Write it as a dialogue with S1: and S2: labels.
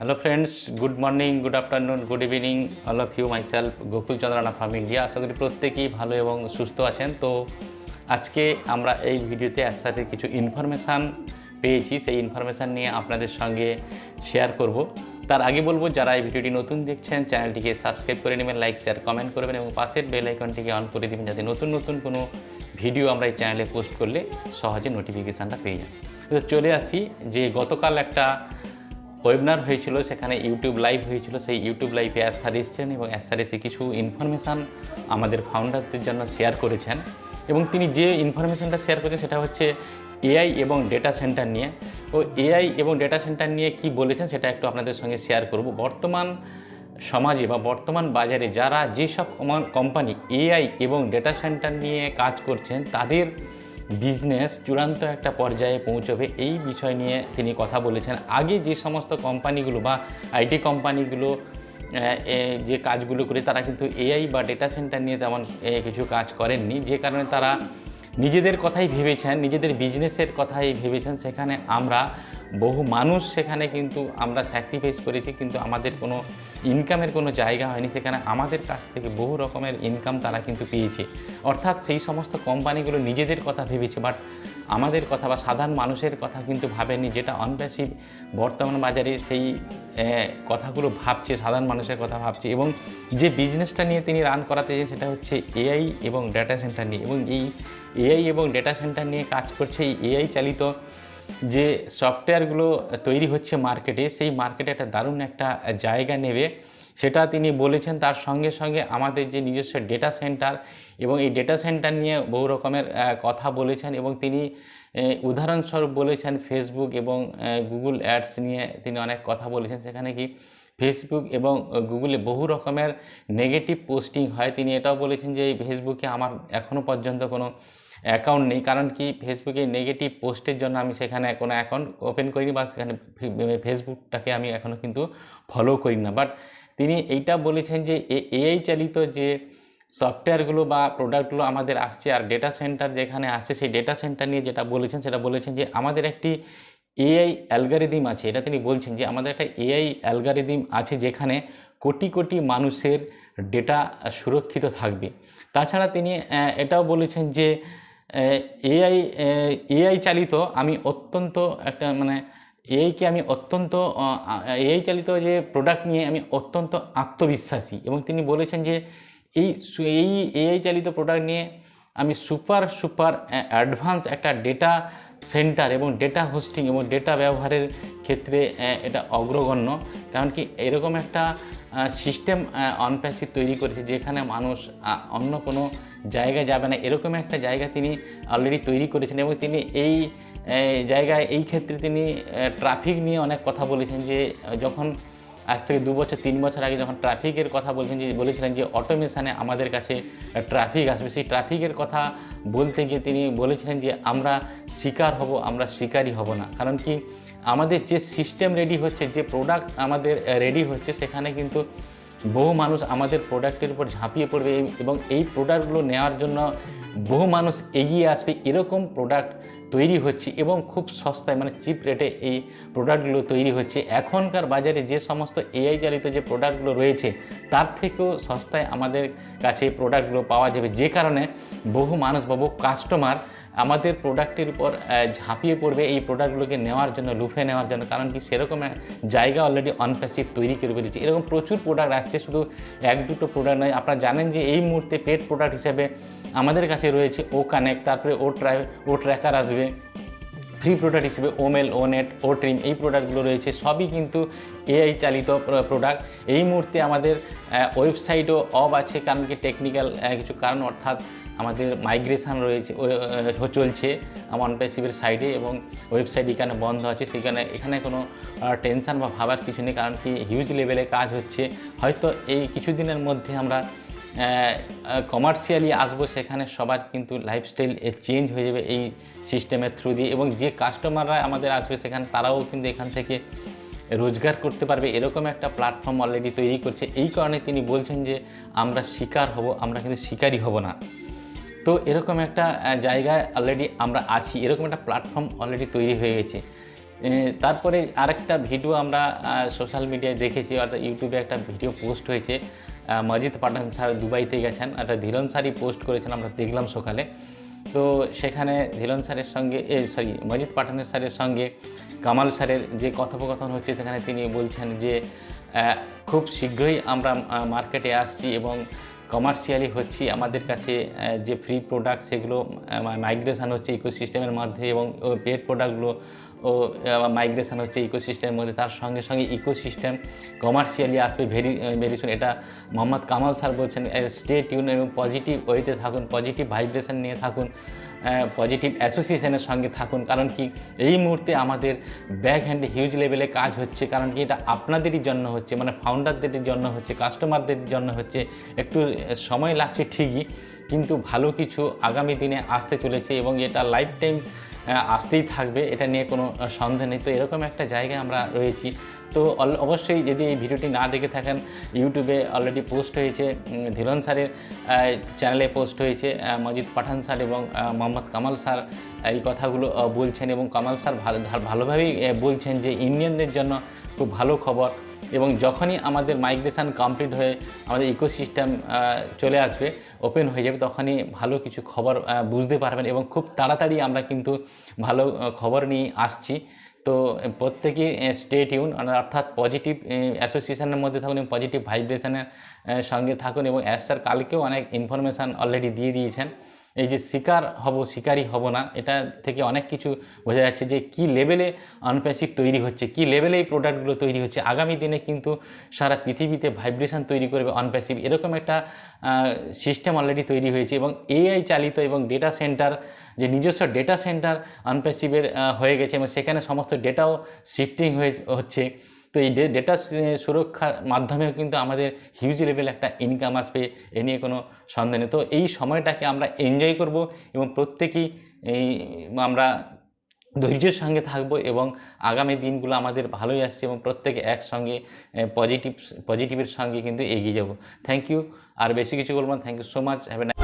S1: Hello friends good morning good afternoon good evening all of you myself Gokul Chandrana farm India আশা করি প্রত্যেকেই ভালো এবং সুস্থ আছেন। তো আজকে আমরা এই ভিডিওতে একসাথে কিছু ইনফরমেশান পেয়েছি। সেই ইনফরমেশান নিয়ে আপনাদের সঙ্গে শেয়ার করব। তার আগে বলব, যারা এই ভিডিওটি নতুন দেখছেন, চ্যানেলটিকে সাবস্ক্রাইব করে নেবেন লাইক শেয়ার কমেন্ট করবেন এবং পাশের বেল আইকনটিকে অন করে দেবেন যাতে নতুন নতুন কোনো ভিডিও আমরা এই চ্যানেলে পোস্ট করলে সহজে নোটিফিকেশানটা পেয়ে যান। তো চলে আসি যে গতকাল একটা ওয়েবিনার হয়েছিল, সেখানে ইউটিউব লাইভ হয়েছিল, সেই ইউটিউব লাইভে অ্যাস স্যার এসছেন এবং অ্যাস স্যার এসে কিছু ইনফরমেশান আমাদের ফাউন্ডারদের জন্য শেয়ার করেছেন। এবং তিনি যে ইনফরমেশানটা শেয়ার করেছেন, সেটা হচ্ছে এআই এবং ডেটা সেন্টার নিয়ে। ও এআই এবং ডেটা সেন্টার নিয়ে কি বলেছেন, সেটা একটু আপনাদের সঙ্গে শেয়ার করব। বর্তমান সমাজে বা বর্তমান বাজারে যারা যেসব কোম্পানি এআই এবং ডেটা সেন্টার নিয়ে কাজ করছেন, তাদের বিজনেস চূড়ান্ত একটা পর্যায়ে পৌঁছবে, এই বিষয় নিয়ে তিনি কথা বলেছেন। আগে যে সমস্ত কোম্পানিগুলো বা আইটি কোম্পানিগুলো যে কাজগুলো করে, তারা কিন্তু এআই বা ডেটা সেন্টার নিয়ে তেমন কিছু কাজ করেননি। যে কারণে তারা নিজেদের কথাই ভেবেছেন, নিজেদের বিজনেসের কথাই ভেবেছেন। সেখানে আমরা, বহু মানুষ সেখানে কিন্তু আমরা স্যাক্রিফাইস করেছি। কিন্তু আমাদের কোনো ইনকামের কোনো জায়গা হয়নি, সেখানে আমাদের কাছ থেকে বহু রকমের ইনকাম তারা কিন্তু পেয়েছে। অর্থাৎ সেই সমস্ত কোম্পানিগুলো নিজেদের কথা ভেবেছে বাট আমাদের কথা বা সাধারণ মানুষের কথা কিন্তু ভাবেনি যেটা অনপ্যাসিভ বর্তমান বাজারে সেই কথাগুলো ভাবছে, সাধারণ মানুষের কথা ভাবছে। এবং যে বিজনেসটা নিয়ে তিনি রান করাতে সেটা হচ্ছে এআই এবং ডেটা সেন্টার নিয়ে। এবং এই এআই এবং ডেটা সেন্টার নিয়ে কাজ করছে, এই এআই চালিত যে সফটওয়্যারগুলো তৈরি হচ্ছে মার্কেটে সেই মার্কেটে একটা দারুণ একটা জায়গা নেবে। সেটা তিনি বলেছেন, তার সঙ্গে সঙ্গে আমাদের যে নিজস্ব ডেটা সেন্টার এবং এই ডেটা সেন্টার নিয়ে বহু রকমের কথা বলেছেন এবং তিনি উদাহরণস্বরূপ বলেছেন ফেসবুক এবং গুগল অ্যাডস নিয়ে তিনি অনেক কথা বলেছেন। সেখানে কি ফেসবুক এবং গুগলে বহু রকমের নেগেটিভ পোস্টিং হয়। তিনি এটাও বলেছেন যে, এই ফেসবুকে আমার এখনও পর্যন্ত কোনো অ্যাকাউন্ট নেই, কারণ কি ফেসবুকে নেগেটিভ পোস্টের জন্য আমি সেখানে কোনো অ্যাকাউন্ট ওপেন করিনি বা সেখানে ফেসবুকটাকে আমি এখনও কিন্তু ফলো করি না। বাট তিনি এইটা বলেছেন যে এআই চালিত যে সফটওয়্যারগুলো বা প্রোডাক্টগুলো আমাদের আসছে আর ডেটা সেন্টার যেখানে আসছে, সেই ডেটা সেন্টার নিয়ে যেটা বলেছেন, সেটা বলেছেন যে আমাদের একটি এআই অ্যালগারিদিম আছে। এটা তিনি বলছেন যে আমাদের একটা এআই অ্যালগারিদিম আছে যেখানে কোটি কোটি মানুষের ডেটা সুরক্ষিত থাকবে। তাছাড়া তিনি এটাও বলেছেন যে এআই এআই চালিত আমি অত্যন্ত একটা মানে এআইকে আমি অত্যন্ত এআই চালিত যে প্রোডাক্ট নিয়ে আমি অত্যন্ত আত্মবিশ্বাসী। এবং তিনি বলেছেন যে এই এই এআই চালিত প্রোডাক্ট নিয়ে আমি সুপার সুপার অ্যাডভান্স একটা ডেটা সেন্টার এবং ডেটা হোস্টিং এবং ডেটা ব্যবহারের ক্ষেত্রে এটা অগ্রগণ্য। কারণ কি এরকম একটা সিস্টেম অনপ্যাসিভ তৈরি করেছে যেখানে মানুষ অন্য কোনো জায়গায় যাবে না। এরকম একটা জায়গা তিনি অলরেডি তৈরি করেছেন এবং তিনি এই জায়গায়, এই ক্ষেত্রে তিনি ট্রাফিক নিয়ে অনেক কথা বলেছেন যে, যখন আজ থেকে দু বছর, তিন বছর আগে যখন ট্রাফিকের কথা বলছেন যে, বলেছিলেন যে অটোমেশানে আমাদের কাছে ট্রাফিক আসবে, সেই ট্রাফিকের কথা বলতে গিয়ে তিনি বলেছিলেন যে, আমরা শিকার হব, আমরা শিকারই হব না। কারণ কি? আমাদের যে সিস্টেম রেডি হচ্ছে, যে প্রোডাক্ট আমাদের রেডি হচ্ছে, সেখানে কিন্তু বহু মানুষ আমাদের প্রোডাক্টের উপর ঝাঁপিয়ে পড়বে এবং এই প্রোডাক্টগুলো নেওয়ার জন্য বহু মানুষ এগিয়ে আসবে। এরকম প্রোডাক্ট তৈরি হচ্ছে এবং খুব সস্তায় মানে চিপ রেটে এই প্রোডাক্টগুলো তৈরি হচ্ছে। এখনকার বাজারে যে সমস্ত এআই চালিত যে প্রোডাক্টগুলো রয়েছে, তার থেকেও সস্তায় আমাদের কাছে প্রোডাক্টগুলো পাওয়া যাবে। যে কারণে বহু মানুষ বা বহু কাস্টমার আমাদের প্রোডাক্টের উপর ঝাঁপিয়ে পড়বে এই প্রোডাক্টগুলোকে নেওয়ার জন্য, লুফে নেওয়ার জন্য। কারণ কি, সেরকম জায়গা অলরেডি অনপ্যাসিভ তৈরি করে ফেলেছে। এরকম প্রচুর প্রোডাক্ট আসছে, শুধু এক দুটো প্রোডাক্ট নয়। আপনারা জানেন যে এই মুহূর্তে পেট প্রোডাক্ট হিসেবে আমাদের কাছে রয়েছে ও কানেক্ট তারপরে ও ট্রাই ও ট্র্যাকার আসবে। ফ্রি প্রোডাক্ট হিসেবে ওমেল ও নেট ও ট্রিম এই প্রোডাক্টগুলো রয়েছে। সবই কিন্তু এআই চালিত প্রোডাক্ট এই মুহূর্তে আমাদের ওয়েবসাইটও অফ আছে, কারণ কি টেকনিক্যাল কিছু কারণ, অর্থাৎ আমাদের মাইগ্রেশন রয়েছে চলছে আমার অনপ্যাসিভের সাইডে এবং ওয়েবসাইট এখানে বন্ধ আছে সেখানে এখানে কোনো টেনশন বা ভাবার কিছু নেই, কারণ কি হিউজ লেভেলে কাজ হচ্ছে। হয়তো এই কিছুদিনের মধ্যে আমরা কমার্শিয়ালি আসব, সেখানে সবার কিন্তু লাইফস্টাইল চেঞ্জ হয়ে যাবে এই সিস্টেমের থ্রু দিয়ে এবং যে কাস্টমাররা আমাদের আসবে, সেখানে তারাও কিন্তু এখান থেকে রোজগার করতে পারবে। এরকম একটা প্ল্যাটফর্ম অলরেডি তৈরি করছে। এই কারণে তিনি বলছেন যে, আমরা শিকার হব, আমরা কিন্তু শিকারই হব না। তো এরকম একটা জায়গায় অলরেডি আমরা আছি, এরকম একটা প্ল্যাটফর্ম অলরেডি তৈরি হয়ে গেছে। তারপরে আরেকটা ভিডিও আমরা সোশ্যাল মিডিয়ায় দেখেছি, অর্থাৎ ইউটিউবে একটা ভিডিও পোস্ট হয়েছে। মজিদ পাঠান স্যার দুবাইতে গেছেন, একটা ধীরন স্যারই পোস্ট করেছেন, আমরা দেখলাম সকালে। তো সেখানে ধীরন স্যারের সঙ্গে, এ সরি মজিদ পাঠানের স্যারের সঙ্গে কামাল স্যারের যে কথোপকথন হচ্ছে, সেখানে তিনি বলছেন যে খুব শীঘ্রই আমরা মার্কেটে আসছি এবং কমার্শিয়ালি হচ্ছে, আমাদের কাছে যে ফ্রি প্রোডাক্ট সেগুলো মাইগ্রেশন হচ্ছে ইকোসিস্টেমের মধ্যে এবং পেড প্রোডাক্টগুলো ও মাইগ্রেশন হচ্ছে ইকোসিস্টেমের মধ্যে। তার সঙ্গে সঙ্গে ইকোসিস্টেম কমার্শিয়ালি আসবে ভেরি ভেরি সুন এটা মোহাম্মদ কামাল স্যার বলছেন স্টে টিউন এবং পজিটিভ ওয়েতে থাকুন পজিটিভ ভাইব্রেশন নিয়ে থাকুন পজিটিভ অ্যাসোসিয়েশনের সঙ্গে থাকুন। কারণ কি, এই মুহূর্তে আমাদের ব্যাক হ্যান্ডে হিউজ লেভেলে কাজ হচ্ছে। কারণ কি, এটা আপনাদেরই জন্য হচ্ছে মানে ফাউন্ডারদের জন্য হচ্ছে কাস্টমারদের জন্য হচ্ছে। একটু সময় লাগছে ঠিকই, কিন্তু ভালো কিছু আগামী দিনে আসতে চলেছে এবং এটা লাইফ টাইম আসতেই থাকবে, এটা নিয়ে কোনো সন্দেহ নেই। তো এরকম একটা জায়গায় আমরা রয়েছি। তো অবশ্যই যদি এই ভিডিওটি না দেখে থাকেন ইউটিউবে অলরেডি পোস্ট হয়েছে ধীরন স্যারের চ্যানেলে পোস্ট হয়েছে মজিদ পাঠান স্যার এবং মোহাম্মদ কামাল স্যার এই কথাগুলো বলছেন এবং কামাল স্যার ভালো, ভালোভাবেই বলছেন যে ইন্ডিয়ানদের জন্য খুব ভালো খবর। এবং যখনই আমাদের মাইগ্রেশন কমপ্লিট হয়ে আমাদের ইকোসিস্টেম চলে আসবে ওপেন হয়ে যাবে, তখনই ভালো কিছু খবর বুঝতে পারবেন এবং খুব তাড়াতাড়ি আমরা কিন্তু ভালো খবর নিয়ে আসছি। তো প্রত্যেকেই স্টে টিউন অর্থাৎ পজিটিভ অ্যাসোসিয়েশনের মধ্যে থাকুন এবং পজিটিভ ভাইব্রেশনের সঙ্গে থাকুন এবং অ্যাজ স্যার কালকেও অনেক ইনফরমেশান অলরেডি দিয়ে দিয়েছেন। এই যে শিকার হব শিকারই হব না, এটা থেকে অনেক কিছু বোঝা যাচ্ছে যে কি লেভেলে আনপ্যাসিভ তৈরি হচ্ছে, কি লেভেলে এই প্রোডাক্টগুলো তৈরি হচ্ছে। আগামী দিনে কিন্তু সারা পৃথিবীতে ভাইব্রেশন তৈরি করবে আনপ্যাসিভ এরকম একটা সিস্টেম অলরেডি তৈরি হয়েছে এবং এআই চালিত এবং ডেটা সেন্টার যে নিজস্ব ডেটা সেন্টার আনপ্যাসিভের হয়ে গেছে এবং সেখানে সমস্ত ডেটাও শিফটিং হয়ে, হচ্ছে। তো এই ডেটা সুরক্ষার মাধ্যমেও কিন্তু আমাদের হিউজ লেভেল একটা ইনকাম আসবে, এ নিয়ে কোনো সন্দেহ নেই। তো এই সময়টাকে আমরা এনজয় করব এবং প্রত্যেকেই এই আমরা ধৈর্যের সঙ্গে থাকব এবং আগামী দিনগুলো আমাদের ভালোই আসছে এবং প্রত্যেকে একসঙ্গে পজিটিভ পজিটিভের সঙ্গে কিন্তু এগিয়ে যাব। থ্যাংক ইউ আর বেশি কিছু বলব না। Thank you so much have